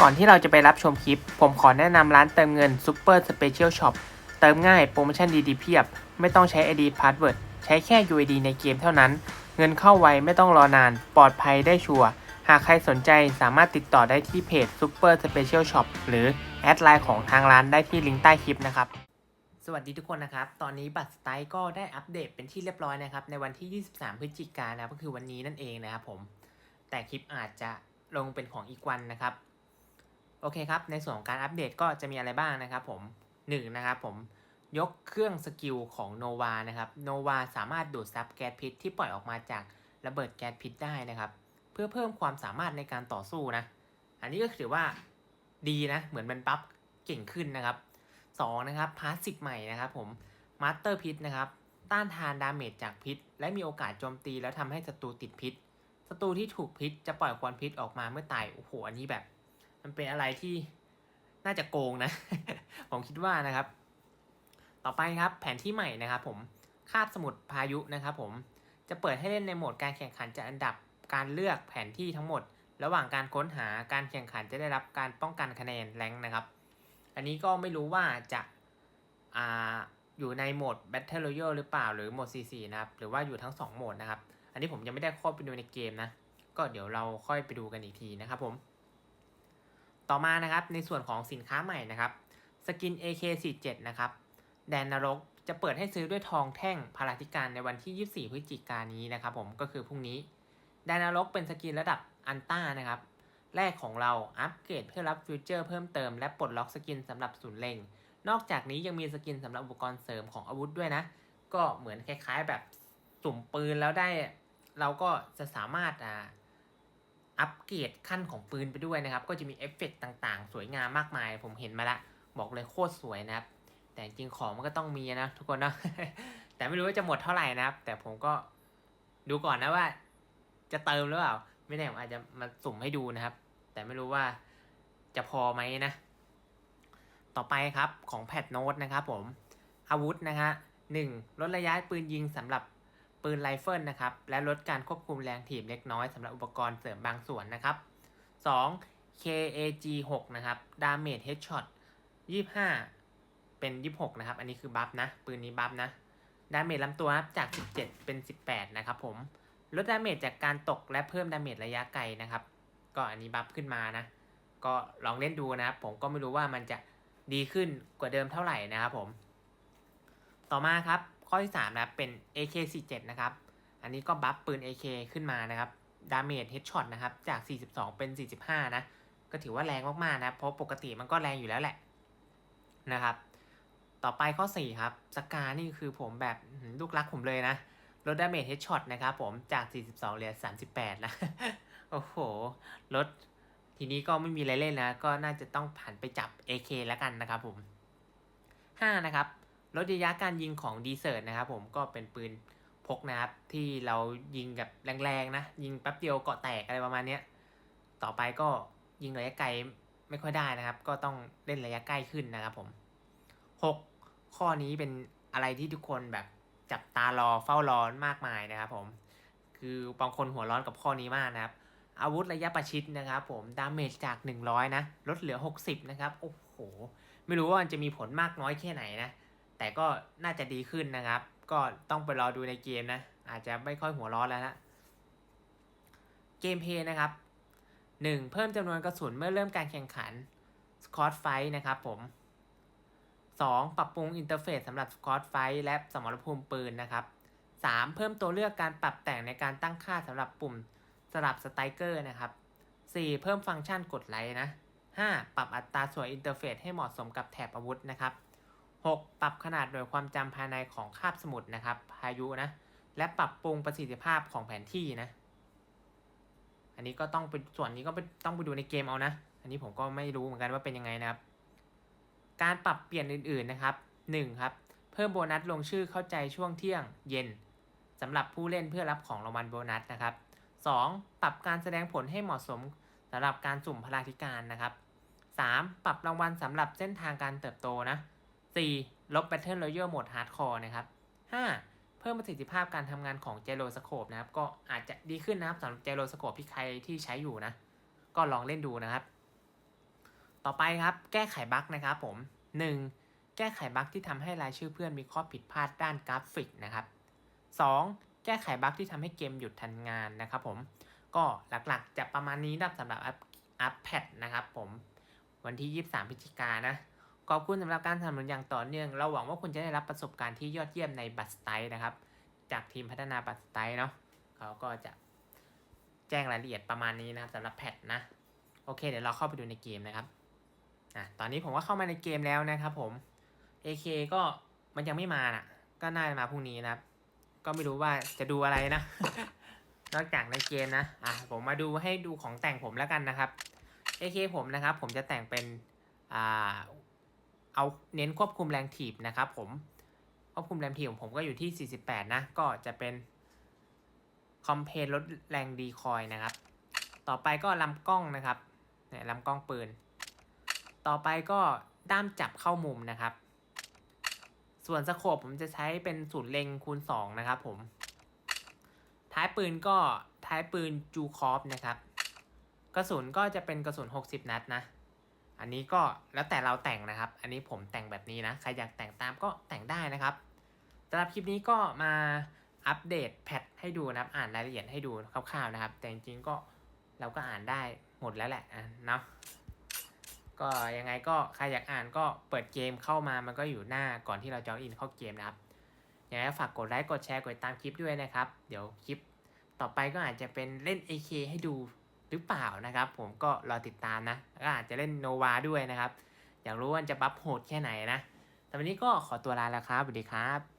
ก่อนที่เราจะไปรับชมคลิป ผมขอแนะนำร้านเติมเงิน Super Special Shop เติมง่ายโปรโมชั่นดีๆเพียบ ไม่ต้องใช้ ID Password ใช้แค่ UID ในเกมเท่านั้น เงินเข้าไวไม่ต้องรอนาน ปลอดภัยได้ชัวร์หากใครสนใจสามารถติดต่อได้ที่เพจ Super Special Shop หรือแอดไลน์ของทางร้านได้ที่ลิงก์ใต้คลิปนะครับสวัสดีทุกคนนะครับ ตอนนี้บัตรสไตล์ก็ได้อัปเดตเป็นที่เรียบร้อยนะครับ ในวันที่ 23 พฤศจิกายนนะครับก็คือวันนี้นั่นเองนะครับผม แต่คลิปอาจจะลงเป็นของอีกวันนะครับ อเคครับ ในส่วนของการอัปเดตก็จะมีอะไรบ้างนะครับผม1นนะครับผมยกเครื่องสกิลของโนวานะครับโนวาสามารถดูดซับแก๊สพิษที่ปล่อยออกมาจากระเบิดแก๊สพิษได้นะครับ เพื่อเพิ่มความสามารถในการต่อสู้นะ อันนี้ก็ถือว่าดีนะ เหมือนมันปั๊บเก่งขึ้นนะครับ2นะครับพาสซีฟใหม่นะครับผมมาสเตอร์พิษนะครับ ต้านทานดาเมจจากพิษ และมีโอกาสโจมตีแล้วทำให้ศัตรูติดพิษศัตรูที่ถูกพิษจะปล่อยควันพิษออกมาเมื่อตายโอ้โหอันนี้แบบ มันเป็นอะไรที่น่าจะโกงนะ ผมคิดว่านะครับ ต่อไปครับแผนที่ใหม่นะครับ ผมคาบสมุดพายุนะครับ ผมจะเปิดให้เล่นในโหมดการแข่งขันจากอันดับการเลือกแผนที่ทั้งหมด ระหว่างการค้นหาการแข่งขันจะได้รับการป้องกันคะแนนแรงนะครับ อันนี้ก็ไม่รู้ว่าจะอ่าอยู่ในโหมด Battle Royale หรือเปล่าหรือโหมด CC นะครับ หรือว่าอยู่ทั้ง 2 โหมดนะครับ อันนี้ผมยังไม่ได้เข้าไปดูในเกมนะ ก็เดี๋ยวเราค่อยไปดูกันอีกทีนะครับผม ต่อมานะครับในส่วนของสินค้าใหม่นะครับสกิน AK47 นะครับแดนนรกจะเปิดให้ซื้อด้วยทองแท่งพาราธิการในวันที่ 24 พฤศจิกายนนี้นะครับผมก็คือพรุ่งนี้แดนนรกเป็นสกินระดับอันต้านะครับแรกของเราอัปเกรดเพื่อรับฟิวเจอร์เพิ่มเติมและปลดล็อกสกินสำหรับศูนย์เล็ง นอกจากนี้ยังมีสกินสำหรับอุปกรณ์เสริมของอาวุธด้วยนะ ก็เหมือนคล้ายๆแบบสุ่มปืนแล้วได้ เราก็จะสามารถอ่า อัปเกรดขั้นของปืนไปด้วยนะครับ ก็จะมีเอฟเฟกต์ต่างๆ สวยงามมากมาย ผมเห็นมาละบอกเลยโคตรสวยนะครับ แต่จริงของมันก็ต้องมีนะทุกคนเนาะแต่ไม่รู้ว่าจะหมดเท่าไหร่นะครับ แต่ผมก็ดูก่อนนะว่า จะเติมหรือเปล่า ไม่แน่ผมอาจจะมาสุ่มให้ดูนะครับ แต่ไม่รู้ว่าจะพอไหมนะ ต่อไปครับของแพดโน้ตนะครับผมอาวุธนะฮะหนึ่งลดระยะปืนยิงสำหรับ ปืนไรเฟิลนะครับ และลดการควบคุมแรงถีบเล็กน้อยสำหรับอุปกรณ์เสริมบางส่วนนะครับ 2. KAG 6นะครับ Damage Headshot 25 เป็น 26 นะครับ อันนี้คือบัฟนะ ปืนนี้บัฟนะดาเมจลำตัวครับจาก 17 เป็น 18 นะครับผม ลดดาเมจจากการตกและเพิ่มดาเมจระยะไกลนะครับ ก็อันนี้บัฟขึ้นมานะ ก็ลองเล่นดูนะครับ ผมก็ไม่รู้ว่ามันจะดีขึ้นกว่าเดิมเท่าไหร่นะครับผม ต่อมาครับ ข้อที่3นะครับเป็น AK47 นะครับ อันนี้ก็บัฟปืน AK ขึ้นมานะครับ ดาเมจเฮดช็อตนะครับ จาก 42 เป็น 45 นะ ก็ถือว่าแรงมากๆนะ เพราะปกติมันก็แรงอยู่แล้วแหละนะครับ ต่อไปข้อ 4 ครับ สกานี่คือผมแบบลูกรักผมเลยนะ ลดดาเมจเฮดช็อตนะครับผม จาก 42เหลือ 38 นะ โอ้โห ลด ทีนี้ก็ไม่มีอะไรเล่นนะ ก็น่าจะต้องผ่านไปจับ AK แล้วกันนะครับผม 5 นะครับ ลดระยะการยิงของดีเซอร์ตนะครับผมก็เป็นปืนพกนะครับที่เรายิงกับแรงๆนะ ยิงแป๊บเดียวเกาะแตกอะไรประมาณเนี้ยต่อไปก็ยิงระยะไกลไม่ค่อยได้นะครับ ก็ต้องเล่นระยะใกล้ขึ้นนะครับผม 6 ข้อนี้เป็นอะไรที่ทุกคนแบบจับตารอเฝ้ารอมากมายนะครับผม คือบางคนหัวร้อนกับข้อนี้มากนะครับ อาวุธระยะประชิดนะครับผม ดาเมจจาก 100 นะ ลดเหลือ 60 นะครับ โอ้โห ไม่รู้ว่ามันจะมีผลมากน้อยแค่ไหนนะ แต่ก็น่าจะดีขึ้นนะครับ ก็ต้องไปรอดูในเกมนะ อาจจะไม่ค่อยหัวร้อนแล้วนะ เกมเพย์นะครับ 1. เพิ่มจำนวนกระสุนเมื่อเริ่มการแข่งขันสคอตไฟนะครับผม 2. ปรับปรุงอินเทอร์เฟซสำหรับสคอตไฟและสมรภูมิปืนนะครับ 3. เพิ่มตัวเลือกการปรับแต่งในการตั้งค่าสำหรับปุ่มสลับสไตรเกอร์นะครับ 4. เพิ่มฟังก์ชันกดไลค์นะ 5. ปรับอัตราส่วนอินเทอร์เฟซให้เหมาะสมกับแถบอาวุธนะครับ 6. ปรับขนาดหน่วยความจำภายในของคาบสมุดนะครับพายุนะและปรับปรุงประสิทธิภาพของแผนที่นะ อันนี้ก็ต้องไปส่วนนี้ก็ไปต้องไปดูในเกมเอานะ อันนี้ผมก็ไม่รู้เหมือนกันว่าเป็นยังไงนะครับ การปรับเปลี่ยนอื่นๆนะครับ 1. ครับ เพิ่มโบนัสลงชื่อเข้าใจช่วงเที่ยงเย็นสำหรับผู้เล่นเพื่อรับของรางวัลโบนัสนะครับ 2. ปรับการแสดงผลให้เหมาะสมสำหรับการสุ่มพลาธิการนะครับ 3. ปรับรางวัลสำหรับเส้นทางการเติบโตนะ 4. ลบ Battle Royale โหมด Hardcore นะครับ 5. เพิ่มประสิทธิภาพการทำงานของ Gyroscope นะครับ ก็อาจจะดีขึ้นนะครับสำหรับ Gyroscope ที่ใครที่ใช้อยู่นะ ก็ลองเล่นดูนะครับ ต่อไปครับ แก้ไขบั๊กนะครับผม 1. แก้ไขบั๊กที่ทำให้รายชื่อเพื่อนมีข้อผิดพลาดด้านกราฟิกนะครับ 2. แก้ไขบั๊กที่ทำให้เกมหยุดทันงานนะครับผม ก็หลักๆจะประมาณนี้นะสำหรับอัพอัพแพดนะครับผม วันที่ 23พฤศจิกายนนะ ขอบคุณสำหรับการสนับสนุนอย่างต่อเนื่อง เราหวังว่าคุณจะได้รับประสบการณ์ที่ยอดเยี่ยมในบัตสไตนะครับ จากทีมพัฒนาบัตสไตเนาะเขาก็จะแจ้งรายละเอียดประมาณนี้นะครับสำหรับแพทนะโอเค เดี๋ยวเราเข้าไปดูในเกมนะครับอะตอนนี้ผมก็เข้ามาในเกมแล้วนะครับผม AK ก็มันยังไม่มาน่ะ ก็น่าจะมาพรุ่งนี้นะครับ ก็ไม่รู้ว่าจะดูอะไรนะ นอกจากในเกมนะอะผมมาดูให้ดูของแต่งผมแล้วกันนะครับ AK ผมนะครับ ผมจะแต่งเป็นอ่า เอาเน้นควบคุมแรงถีบนะครับผมควบคุมแรงถีบของผมก็อยู่ที่ 48 นะ ก็จะเป็นคอมเพลลดแรงดีคอยนะครับ ต่อไปก็ลำกล้องนะครับเนี่ยลำกล้องปืน ต่อไปก็ด้ามจับเข้ามุมนะครับ ส่วนสโคปผมจะใช้เป็นศูนย์เล็งคูณ 2 นะครับผม ท้ายปืนก็ท้ายปืนจูคอฟนะครับ กระสุนก็จะเป็นกระสุน 60 นัดนะ อันนี้ก็แล้วแต่เราแต่งนะครับ อันนี้ผมแต่งแบบนี้นะ ใครอยากแต่งตามก็แต่งได้นะครับสำหรับคลิปนี้ก็มาอัปเดตแพทให้ดูนะครับ อ่านรายละเอียดให้ดูคร่าวๆนะครับ แต่จริงๆก็เราก็อ่านได้หมดแล้วแหละอะเนาะก็ยังไงก็ใครอยากอ่านก็เปิดเกมเข้ามามันก็อยู่หน้าก่อนที่เราจะอินเข้าเกมนะครับยังไงฝากกดไลค์กดแชร์กดติดตามคลิปด้วยนะครับ เดี๋ยวคลิปต่อไปก็อาจจะเป็นเล่น AK ให้ดู หรือเปล่านะครับ ผมก็รอติดตามนะก็อาจจะเล่นโนวาด้วยนะครับ อยากรู้ว่าจะบัฟโหดแค่ไหนนะแต่วันนี้ก็ขอตัวลาแล้วครับสวัสดีครับ